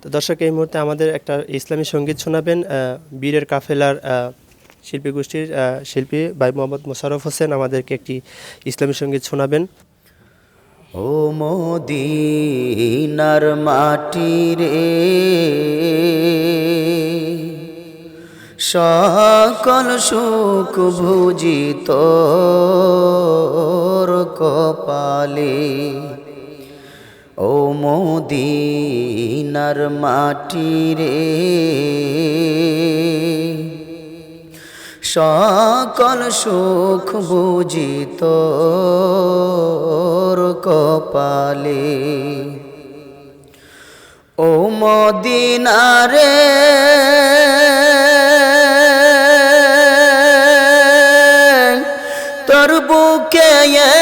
তো দর্শক, এই মুহূর্তে আমাদের একটা ইসলামী সংগীত শোনাবেন বীরের কাফেলার শিল্পী গোষ্ঠীর শিল্পী ভাই মোহাম্মদ মোশাররফ হোসেন আমাদেরকে একটি ইসলামী সংগীত শোনাবেন। ও মদিনার মাটি রে, সকল সুখ ভুজিত কপালে। ও মদিনার মাটি রে। সকল সুখ বুঝিত কপালে। ও মদিনারে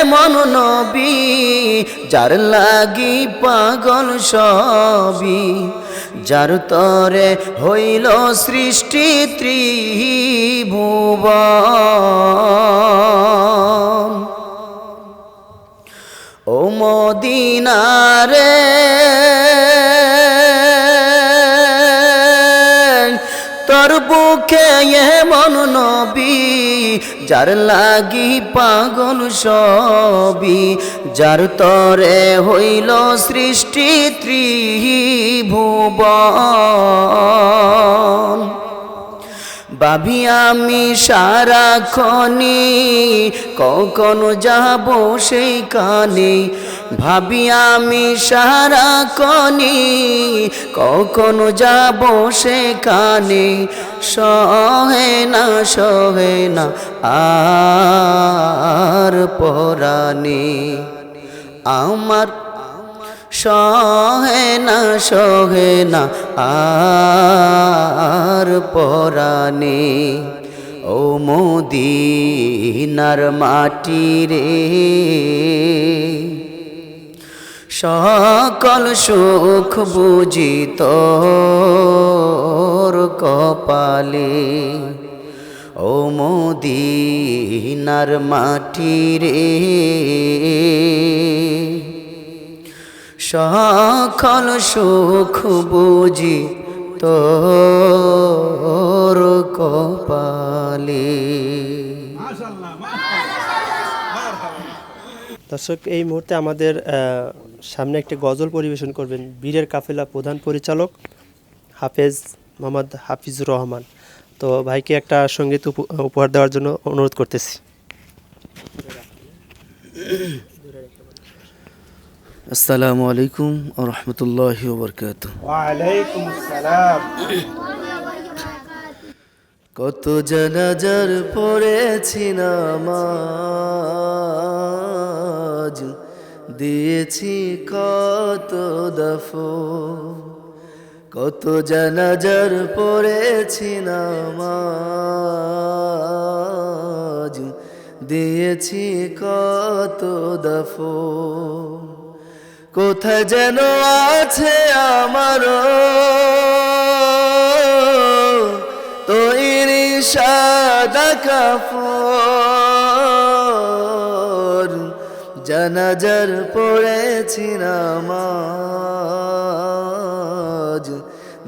এমন নবী যার লাগি পাগল সবি যার তরে হইল সৃষ্টি ত্রিভুবন। বুকে এমন নবী যার লাগি পাগল সবি যার তরে হইল সৃষ্টি ত্রিভুবন। ভাবি, আমি সারাক্ষণি কখনো যাব সেই কানে ভাবি, আমি সারাক্ষণি কখনো যাব সেখানে। সহে না সহে না, আর পরাণে। আমার সহে না সহে না, আর পরাণে। ও মোদিনার মাটি রে। সকল সুখ বুঝিত কপালে। ও মোদিনার মাটি রে। সকল সুখ বুঝি তোর কপালে। দর্শক এই মুহূর্তে আমাদের সামনে একটি গজল পরিবেশন করবেন বীরের কাফেলা প্রধান পরিচালক হাফেজ মোহাম্মদ হাফিজুর রহমান। তো ভাইকে একটা সংগীত উপ- উপহার দেওয়ার জন্য অনুরোধ করতেছি। আসসালামু আলাইকুম রহমতুল্লাহ বরকাত কত জানাজার পড়েছি নামাজ দিয়েছি কত দফ কত জানাজার পড়েছি নামাজ দিয়েছি কত দফ কোথায় যেন আছে আমারও তৈরি সাদা কাপড়। জানাজার পড়েছি নামাজ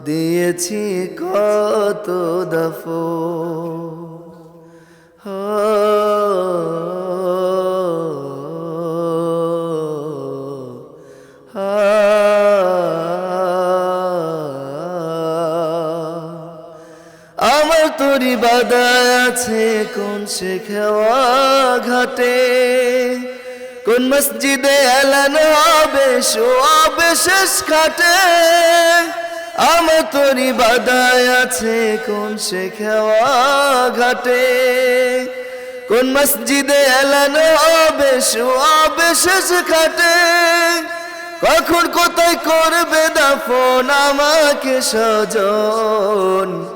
দিয়েছি কত দফ বাদায় আছে, কোন শেখেওয়া ঘাটে? কোন মসজিদে এলান হবে শোয়াবে শেষ খাটে আমার তোরি বাদায় আছে, কোন শেখেওয়া ঘাটে? কোন মসজিদে এলান হবে শোয়াবে শেষ খাটে কখন কোথায় করবে দাফন আমাকে সজন?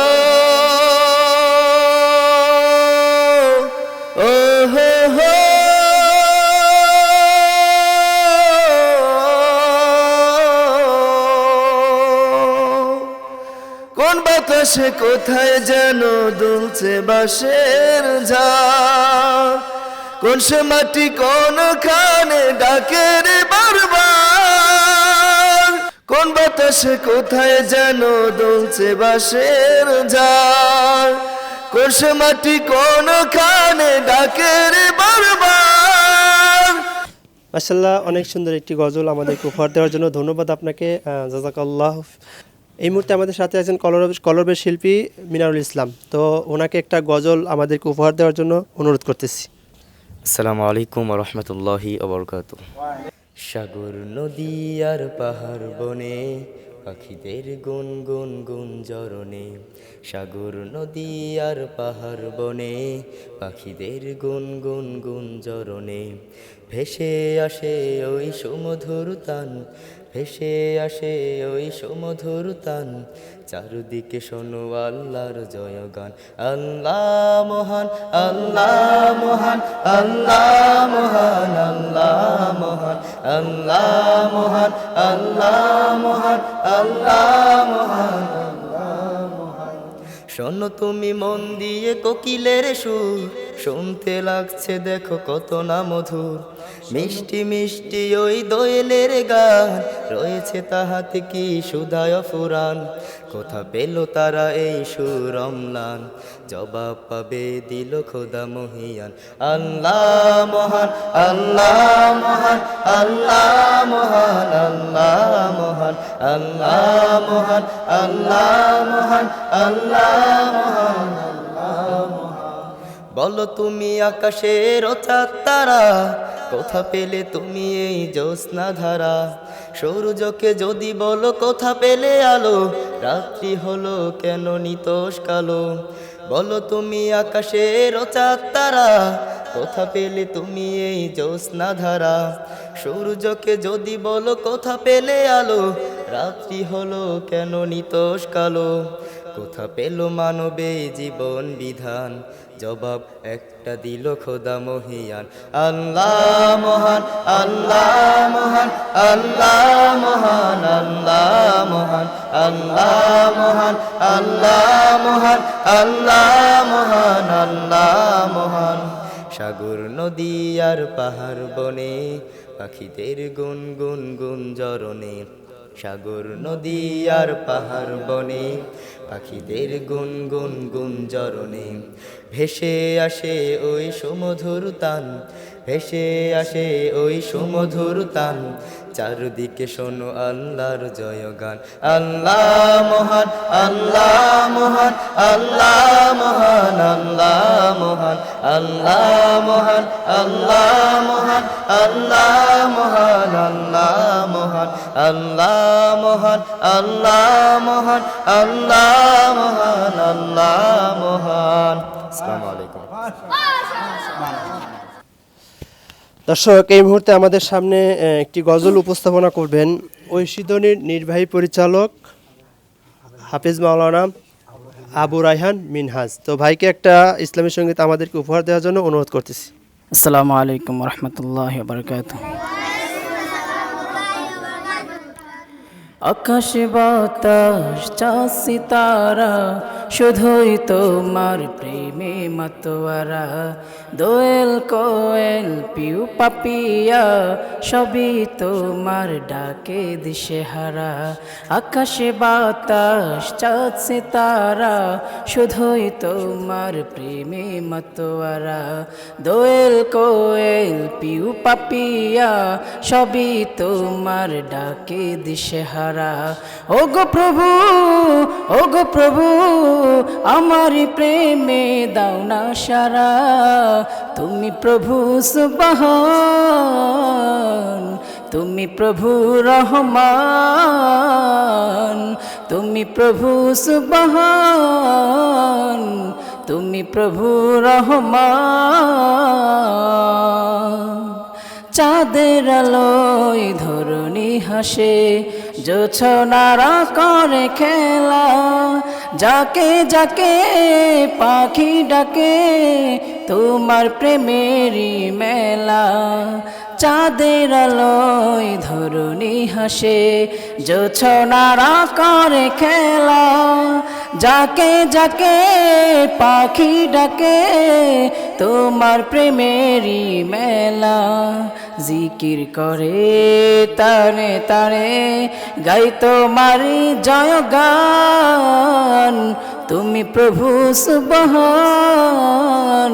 বাতাসে কোথায় যেন দুলছে বাঁশের ঝাড় কোন সে মাটি কোন খানে ডাকে রে বারবার? কোন বাতাসে কোথায় যেন দুলছে বাঁশের ঝাড় কোন সে মাটি কোন খানে ডাকে রে বারবার? মাসাল্লাহ অনেক সুন্দর একটি গজল আমাদেরকে উপহার দেওয়ার জন্য ধন্যবাদ আপনাকে। জাজাকাল্লাহ এই মুহূর্তে আমাদের সাথে আছেন কলর কলরবের শিল্পী মিনারুল ইসলাম। তো ওনাকে একটা গজল আমাদেরকে উপহার দেওয়ার জন্য অনুরোধ করতেছি। আসসালামু আলাইকুম রহমতুল্লাহি অবরকাত সাগর নদী আর পাহাড় বনে পাখিদের গুন গুন গুন জরনে সাগর নদী আর পাহাড় বনে পাখিদের গুন গুন গুন জরনে ভেসে আসে ওই সুমধুর তান ভেসে আসে ওই সমধুর তান। চারদিকে শোনো আল্লাহর জয়গান। আল্লাহ মহান আল্লাহ মহান আল্লাহ মহান আল্লাহ মহান আল্লাহ মহান আল্লাহ মহান আল্লাহ মহান। শোনো তুমি মন দিয়ে কোকিলের সুর। শুনতে লাগছে দেখো কত না মধুর। মিষ্টি মিষ্টি ওই দোয়েলের গান, রয়েছে তাহাতে কি সুদায় ফুরান? কোথা পেল তারা এই সুর অম্লান জবাব পাবে দিল খোদা মহিয়ান। আল্লাহ মহান আল্লাহ মহান আল্লাহ মহান আল্লাহ মহান আল্লাহ মহান আল্লাহ মহান আল্লাহ মহান। বলো তুমি আকাশের চাঁদ তারা, কোথা পেলে তুমি এই জ্যোৎস্না ধারা। সূর্যকে যদি বলো কোথা পেলে আলো, রাত্রি হলো কেন নিতোষ কালো? বলো তুমি আকাশের চাঁদ তারা, কোথা পেলে তুমি এই জ্যোৎস্না ধারা। সূর্যকে যদি বলো কোথা পেলে আলো, রাত্রি হলো কেন নিতোষ কালো? কোথা পেল মানবে জীবন বিধান জবাব একটা দিল খোদা মহিয়ান। আল্লাহ মহান আল্লাহ মহান আল্লাহ মহান আল্লাহ মহান আল্লাহ মহান আল্লাহ মহান আল্লাহ মহান আল্লাহ মহান। সাগর নদী আর পাহাড় বনে, পাখিদের গুন গুন গুন জরনে সাগর নদী আর পাহাড় বনে, পাখিদের গুন গুন গুন জরনে ভেসে আসে ওই সুমধুর তান, ভেসে আসে ওই সুমধুর তান। চারদিকে শোনো আল্লাহর জয়গান। আল্লাহ মহান আল্লাহ মহান আল্লাহ মহান, আল্লাহ মহান, আল্লাহ মহান আল্লাহ মহান আল্লাহ মহান আল্লাহ মহান আল্লাহ মহান আল্লাহ মহান আল্লাহ মহান আল্লাহ মহান। আসসালামু আলাইকুম। দর্শক, এই মুহূর্তে আমাদের সামনে একটি গজল উপস্থাপনা করবেন ঐশিদনির নির্বাহী পরিচালক হাফিজ মাওলানা আবু রায়হান মিনহাজ। তো ভাইকে একটা ইসলামী সংগীত আমাদেরকে উপহার দেওয়ার জন্য অনুরোধ করতেছি। আসসালামু আলাইকুম রহমতুল্লাহ বরকাত আকাশে বাতাস চাষি তারা শুধুই তোমার প্রেমে মাতোয়ারা। দোয়েল কোয়েল, পিউ পাপিয়া, সবই তোমার ডাকে দিশে হারা আকাশে বাতাস চাষি তারা শুধুই তোমার প্রেমে মাতোয়ারা। দোয়েল কোয়েল, পিউ পাপিয়া, সবই তোমার ডাকে দিশে হারা ও গো প্রভু ও গো প্রভু, আমার প্রেমে দাও না সারা। তুমি প্রভু সুবহান, তুমি প্রভু রহমান, তুমি প্রভু সুবহান, তুমি প্রভু রহমান। চাঁদের আলোয় ধরণী হাসে জোছনারা করে খেলা যাকে যাকে পাখি ডাকে তোমার প্রেমেরই মেলা। চাঁদের আলোয় ধরণী হাসে, জোছনারা করে খেলা। যাকে যাকে পাখি ডাকে, তোমার প্রেমেরই মেলা। জিকির করে তারে তারে গাই তোমারি জয় গান। তুমি প্রভু সুবহান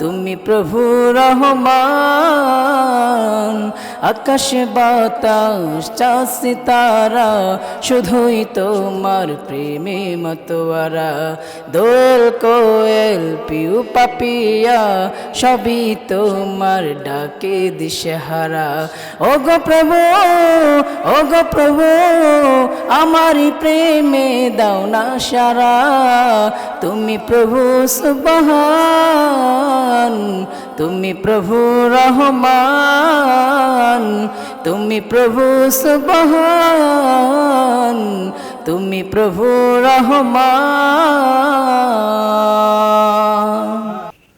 তুমি প্রভু রহমান। আকাশ, বাতাস চাষি তারা শুধুই তোমার প্রেমে মতোয়ারা। দোল, কোয়েল, পিউ, পাপিয়া, সবই তোমার ডাকে দিশেহারা। ও গো প্রভু ও গো প্রভু আমারই প্রেমে দাও না সারা। তুমি প্রভু সুবহান। তুমি প্রভু রহমান, তুমি প্রভু সুবহান, তুমি প্রভু রহমান।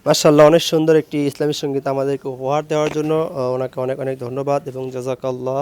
মাশাল্লাহ অনেক সুন্দর একটি ইসলামী সংগীত আমাদেরকে উপহার দেওয়ার জন্য ওনাকে অনেক অনেক ধন্যবাদ এবং জাজাকাল্লাহ।